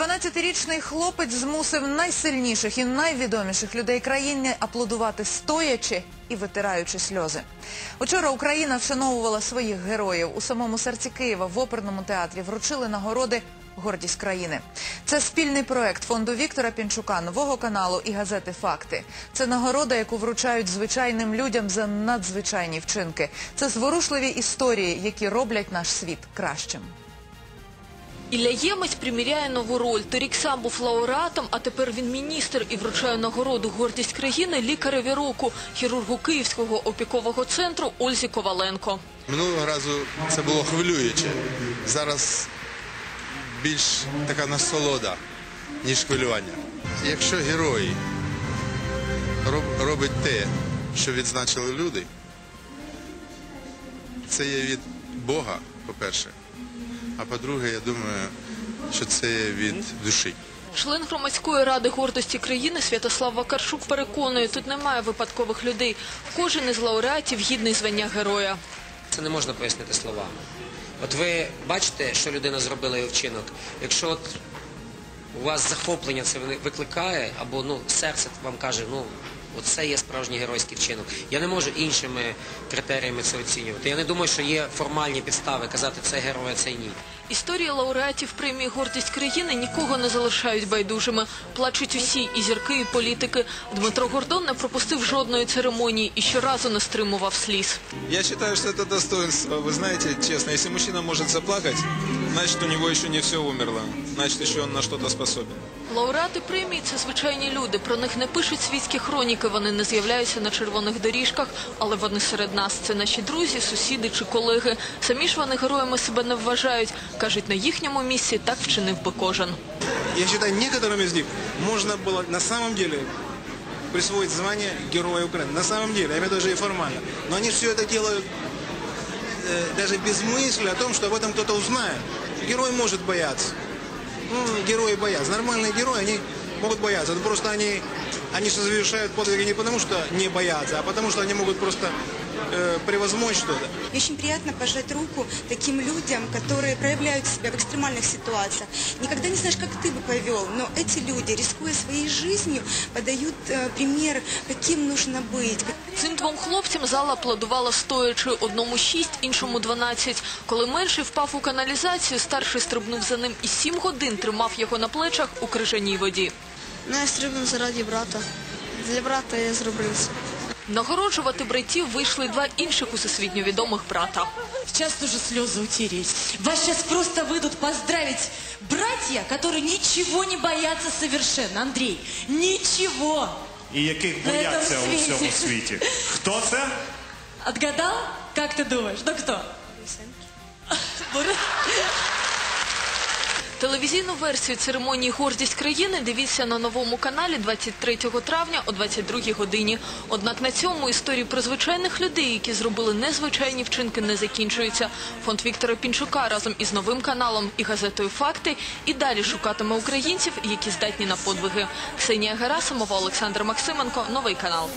12-річний хлопець змусив найсильніших і найвідоміших людей країни аплодувати стоячи і витираючи сльози. Учора Україна вшановувала своїх героїв. У самому серці Києва в оперному театрі вручили нагороди Гордість країни. Це спільний проект фонду Віктора Пінчука, нового каналу і газети Факти. Це нагорода, яку вручають звичайним людям за надзвичайні вчинки. Це зворушливі історії, які роблять наш світ кращим. Ілля Ємець приміряє нову роль. Торік сам був лауреатом, а тепер він міністр і вручає нагороду «Гордість країни» лікареві року, хірургу Київського опікового центру Ользі Коваленко. Минулого разу це було хвилююче. Зараз більш така насолода, ніж хвилювання. Якщо герой робить те, що відзначили люди, це є від Бога, по-перше. А по-друге, я думаю, що це від душі. Член громадської ради гордості країни Святослав Вакарчук переконує, тут немає випадкових людей. Кожен із лауреатів гідний звання героя. Це не можна пояснити словами. От ви бачите, що людина зробила і вчинок. Якщо от у вас захоплення це викликає, або ну, серце вам каже, ну, це є справжній геройський вчинок. Я не можу іншими критеріями це оцінювати. Я не думаю, що є формальні підстави казати, це герой, а це ні. Історії лауреатів премії «Гордість країни» нікого не залишають байдужими. Плачуть усі, і зірки, і політики. Дмитро Гордон не пропустив жодної церемонії і щоразу не стримував сліз. Я считаю, что это достоинство. Вы знаете, честно, если мужчина может заплакать, значит, у него еще не все умерло. Значит, еще он на что-то способен. Лауреати премії – це звичайні люди. Про них не пишуть світські хроніки, вони не з'являються на червоних доріжках, але вони серед нас. Це наші друзі, сусіди чи колеги. Самі ж вони героями себе не вважають. Кажуть, на їхньому місці так вчинив би кожен. Я считаю, некоторым из них можно было на самом деле присвоить звание Героя Украины. На самом деле, я имею в виду даже и формально. Но они все это делают э, даже без мысли о том, что об этом кто-то узнает. Герой может бояться. Ну, герои боятся. Нормальные герои, они могут бояться. Это просто они, они совершают подвиги не потому, что не боятся, а потому, что они могут просто э, превозмочь что-то. И очень приятно пожать руку таким людям, которые проявляют себя в экстремальных ситуациях. Никогда не знаешь, как ты бы повел, но эти люди, рискуя своей жизнью, подают э, пример, каким нужно быть. Цим двом хлопцям зала аплодувала стоячи. Одному шість, іншому дванадцять. Коли менший впав у каналізацію, старший стрибнув за ним і сім годин тримав його на плечах у крижаній воді. Ну, я стрибнув заради брата. Для брата я зроблю все. Нагороджувати братів вийшли два інших усесвітньо відомих брата. Сейчас тоже слезы утереть. Вас сейчас просто выйдут поздравить братья, которые ничего не боятся совершенно. Андрей, ничего. І яких На бояться цьому у всьому світі. світі. Хто це? Отгадал? Как ты думаешь? Ну кто? Борис? Телевізійну версію церемонії «Гордість країни» дивіться на новому каналі 23 травня о 22 годині. Однак на цьому історії про звичайних людей, які зробили незвичайні вчинки, не закінчуються. Фонд Віктора Пінчука разом із новим каналом і газетою «Факти» і далі шукатиме українців, які здатні на подвиги. Ксенія Герасимова, Олександр Максименко, новий канал.